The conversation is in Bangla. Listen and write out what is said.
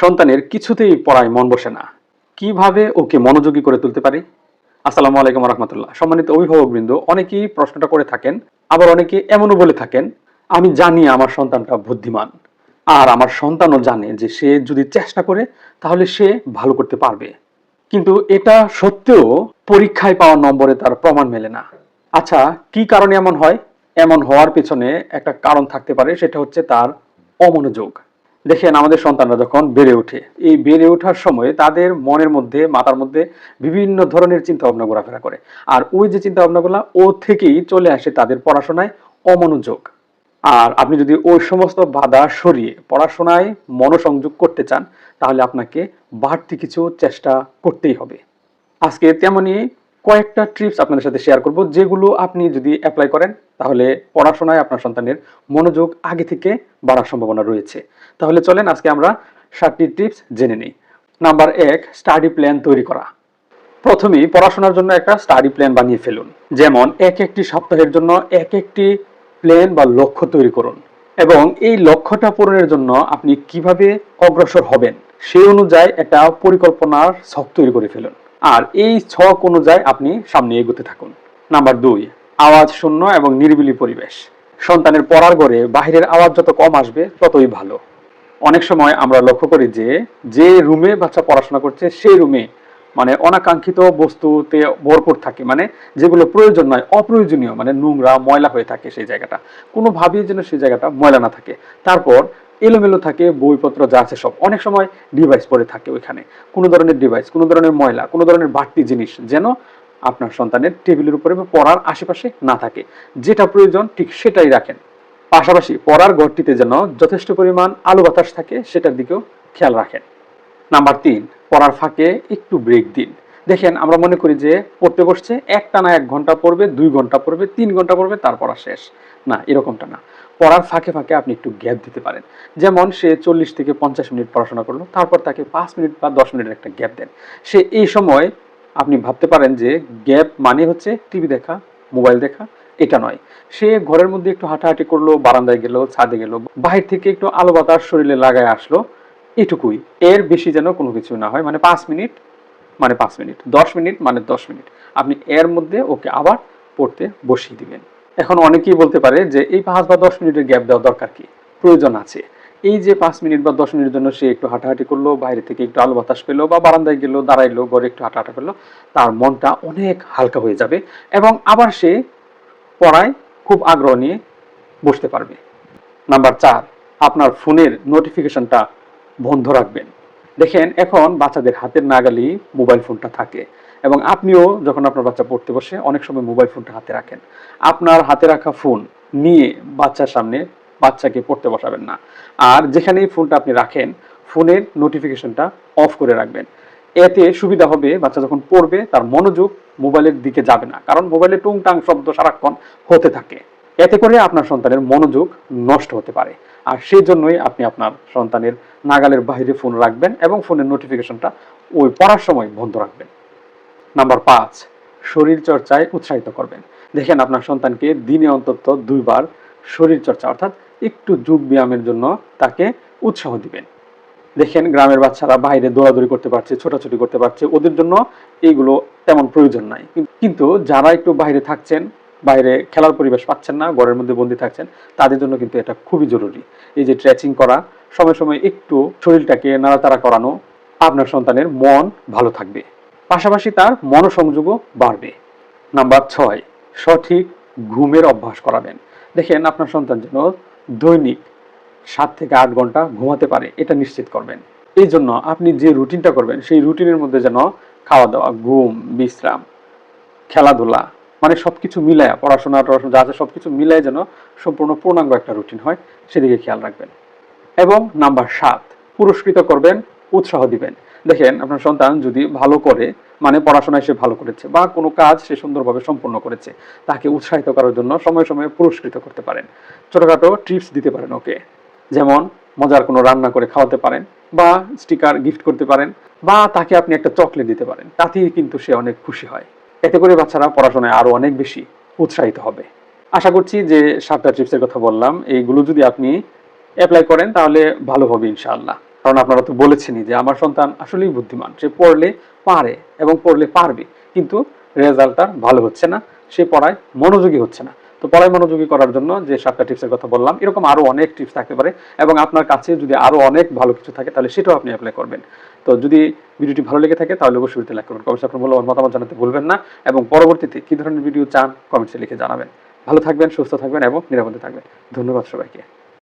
সন্তানের কিছুতেই পড়ায় মন বসে না। কীভাবে ওকে মনোযোগী করে তুলতে পারি? আসসালামু আলাইকুম রহমতুল্লাহ। সম্মানিত অভিভাবকবৃন্দ, অনেকেই প্রশ্নটা করে থাকেন, আবার অনেকে এমনও বলে থাকেন, আমি জানি আমার সন্তানটা বুদ্ধিমান, আর আমার সন্তানও জানে যে সে যদি চেষ্টা করে, তাহলে সে ভালো করতে পারবে। কিন্তু এটা সত্ত্বেও পরীক্ষায় পাওয়া নম্বরে তার প্রমাণ মেলে না। আচ্ছা কি কারণে এমন হয়? এমন হওয়ার পেছনে একটা কারণ থাকতে পারে, সেটা হচ্ছে তার অমনোযোগ। দেখেন আমাদের সন্তানরা যখন বেড়ে ওঠে, এই বেড়ে ওঠার সময় তাদের মনের মধ্যে, মাথার মধ্যে বিভিন্ন ধরনের চিন্তা ভাবনা ঘোরাফেরা করে। আর ওই যে চিন্তা ভাবনাগুলো ও থেকেই চলে আসে তাদের পড়াশোনায় অমনোযোগ। আর আপনি যদি ওই সমস্ত বাধা সরিয়ে পড়াশোনায় মনোসংযোগ করতে চান, তাহলে আপনাকে বাড়তি কিছু চেষ্টা করতেই হবে। আজকে তেমনি কয়েকটা ট্রিপস আপনাদের সাথে শেয়ার করব, যেগুলো আপনি যদি অ্যাপ্লাই করেন, তাহলে পড়াশোনায় আপনার সন্তানের মনোযোগ আগে থেকে বাড়ার সম্ভাবনা রয়েছে। তাহলে চলেন আজকে আমরা সাতটি টিপস জেনে নিই। নাম্বার এক স্টাডি প্ল্যান তৈরি করা। প্রথমেই পড়াশোনার জন্য একটা স্টাডি প্ল্যান বানিয়ে ফেলুন। যেমন এক একটি সপ্তাহের জন্য এক একটি প্ল্যান বা লক্ষ্য তৈরি করুন। এবং এই লক্ষ্যটা পূরণের জন্য আপনি কীভাবে অগ্রসর হবেন সেই অনুযায়ী একটা পরিকল্পনার ছক তৈরি করে ফেলুন। আর এই ছক অনুযায়ী আপনি সামনে এগোতে থাকুন। নাম্বার দুই, আওয়াজ শূন্য এবং নিরিবিলি পরিবেশ। সন্তানের পড়ার ঘরে বাহিরের আওয়াজ যত কম আসবে, ততই ভালো। অনেক সময় আমরা লক্ষ্য করি যে যে রুমে বাচ্চা পড়াশোনা করছে, সেই রুমে মানে অনাকাঙ্ক্ষিত বস্তুতে ভরপুর থাকে। মানে যেগুলো প্রয়োজন নয়, অপ্রয়োজনীয়। মানে নোংরা, ময়লা হয়ে থাকে সেই জায়গাটা। কোনোভাবেই যেন সেই জায়গাটা ময়লা না থাকে। তারপর এলোমেলো থাকে, বইপত্র যা আছে সব। অনেক সময় ডিভাইস পড়ে থাকে ওইখানে। কোনো ধরনের ডিভাইস কোনো ধরনের ময়লা, কোনো ধরনের বাড়তি জিনিস যেন আপনার সন্তানের টেবিলের উপরে বা পড়ার আশেপাশে না থাকে। যেটা প্রয়োজন ঠিক সেটাই রাখেন। পাশাপাশি পড়ার ঘরটিতে যেন যথেষ্ট পরিমাণ আলো বাতাস থাকে, সেটার দিকেও খেয়াল রাখেন। নাম্বার তিন, পড়ার ফাঁকে একটু ব্রেক দিন। দেখেন, আমরা মনে করি যে পড়তে বসছে একটা না এক ঘণ্টা পড়বে, দুই ঘণ্টা পড়বে, তিন ঘণ্টা পড়বে, তারপর শেষ। না, এরকমটা না। পড়ার ফাঁকে ফাঁকে আপনি একটু গ্যাপ দিতে পারেন। যেমন সে চল্লিশ থেকে পঞ্চাশ মিনিট পড়াশোনা করল, তারপর তাকে পাঁচ মিনিট বা দশ মিনিটের একটা গ্যাপ দেন। সে এই সময় আপনি ভাবতে পারেন যে গ্যাপ মানে হচ্ছে টিভি দেখা মোবাইল দেখা, এটা নয়। সে ঘরের মধ্যে একটু হাঁটাহাঁটি করল, বারান্দায় গেল, ছাদে গেল, বাহির থেকে একটু আলো বাতাস শরীরে লাগায় আসলো, এটুকুই। এর বেশি যেন কোনো কিছু না হয় মানে পাঁচ মিনিট মানে পাঁচ মিনিট, দশ মিনিট মানে দশ মিনিট। আপনি এর মধ্যে ওকে আবার পড়তে বসিয়ে দিবেন। এখন অনেকেই বলতে পারে যে এই পাঁচ বা দশ মিনিটের গ্যাপ দেওয়া দরকার কি? প্রয়োজন আছে। এই যে পাঁচ মিনিট বা দশ মিনিটের জন্য সে একটু হাঁটাহাঁটি করল, বাইরে থেকে একটু আলো বাতাস পেল বা বারান্দায় গেলো, দাঁড়াইলো, ঘরে একটু হাঁটাহাঁটা করল, তার মনটা অনেক হালকা হয়ে যাবে এবং আবার সে পড়ায় খুব আগ্রহ নিয়ে বসতে পারবে। নাম্বার চার, আপনার ফোনের নোটিফিকেশনটা বন্ধ রাখবেন। দেখেন, এখন বাচ্চাদের হাতের নাগালি মোবাইল ফোনটা থাকে। এবং আপনিও যখন আপনার বাচ্চা পড়তে বসে, অনেক সময় মোবাইল ফোনটা হাতে রাখেন। আপনার হাতে রাখা ফোন নিয়ে বাচ্চার সামনে বাচ্চাকে পড়তে বসাবেন না। আর যেখানেই ফোনটা আপনি রাখেন, ফোনের নোটিফিকেশনটা অফ করে রাখবেন। এতে সুবিধা হবে, বাচ্চা যখন পড়বে, তার মনোযোগ মোবাইলের দিকে যাবে না। কারণ মোবাইলে টুংটাং শব্দ সারাক্ষণ হতে থাকে। এতে করে আপনার সন্তানের মনোযোগ নষ্ট হতে পারে। আর সেই জন্যই আপনি আপনার সন্তানের নাগালের বাইরে ফোন রাখবেন এবং ফোনের নোটিফিকেশনটা ওই পড়ার সময় বন্ধ রাখবেন। নাম্বার পাঁচ, শরীর চর্চায় উৎসাহিত করবেন। দেখেন, আপনার সন্তানকে দিনে অন্তত দুইবার শরীর চর্চা, অর্থাৎ একটু যোগ ব্যায়ামের জন্য তাকে উৎসাহ দিবেন। দেখেন, গ্রামের বাচ্চারা বাইরে দৌড়াদৌড়ি করতে পারছে, ছোটাছুটি করতে পারছে, ওদের জন্য এইগুলো তেমন প্রয়োজন নাই। কিন্তু যারা একটু বাইরে থাকছেন বাইরে খেলার পরিবেশ পাচ্ছেন না, ঘরের মধ্যে বন্দি থাকছেন, তাদের জন্য কিন্তু এটা খুবই জরুরি। এই যে ট্রেচিং করা, সময় সময় একটু শরীরটাকে নাড়াতাড়া করানো, আপনার সন্তানের মন ভালো থাকবে। পাশাপাশি তার মনোসংযোগও বাড়বে। নাম্বার ছয়, সঠিক ঘুমের অভ্যাস করাবেন। দেখেন, আপনার সন্তান যেন দৈনিক সাত থেকে আট ঘণ্টা ঘুমাতে পারে, এটা নিশ্চিত করবেন। এই জন্য আপনি যে রুটিনটা করবেন, সেই রুটিনের মধ্যে যেন খাওয়া দাওয়া ঘুম, বিশ্রাম, খেলাধুলা মানে সবকিছু মিলায়, পড়াশোনা, টড়াশোনা, যা আছে সবকিছু মিলায় যেন সম্পূর্ণ পূর্ণাঙ্গ একটা রুটিন হয়, সেদিকে খেয়াল রাখবেন। এবং নাম্বার সাত, পুরস্কৃত করবেন, উৎসাহ দিবেন। দেখেন, আপনার সন্তান যদি ভালো করে মানে পড়াশোনায় সে ভালো করেছে বা কোনো কাজ সে সুন্দরভাবে সম্পন্ন করেছে, তাকে উৎসাহিত করার জন্য সময় সময়ে পুরস্কৃত করতে পারেন। ছোটখাটো ট্রিপস দিতে পারেন ওকে। যেমন, মজার কোনো রান্না করে খাওয়াতে পারেন বা স্টিকার গিফট করতে পারেন বা তাকে আপনি একটা চকলেট দিতে পারেন, তাতেই কিন্তু সে অনেক খুশি হয়। এতে করে বাচ্চারা পড়াশোনায় আরও অনেক বেশি উৎসাহিত হবে। আশা করছি যে সাতটা ট্রিপসের কথা বললাম, এইগুলো যদি আপনি অ্যাপ্লাই করেন তাহলে ভালো হবে ইনশাআল্লাহ। কারণ আপনারা তো বলেছেনই যে আমার সন্তান আসলেই বুদ্ধিমান, সে পড়লে পারে এবং পড়লে পারবে, কিন্তু রেজাল্ট তার ভালো হচ্ছে না, সে পড়ায় মনোযোগী হচ্ছে না। তো পড়ায় মনোযোগী করার জন্য যে সাতটা টিপসের কথা বললাম, এরকম আরও অনেক টিপস থাকতে পারে এবং আপনার কাছে যদি আরও অনেক ভালো কিছু থাকে তাহলে সেটাও আপনি অ্যাপ্লাই করবেন। তো যদি ভিডিওটি ভালো লেগে থাকে, তাহলে অবশ্যই লাইক করবেন কমেন্টস আপনার মূল্যবান মতামত জানাতে ভুলবেন না, এবং পরবর্তীতে কী ধরনের ভিডিও চান কমেন্টসে লিখে জানাবেন। ভালো থাকবেন, সুস্থ থাকবেন, এবং নিরাপদে থাকবেন। ধন্যবাদ সবাইকে।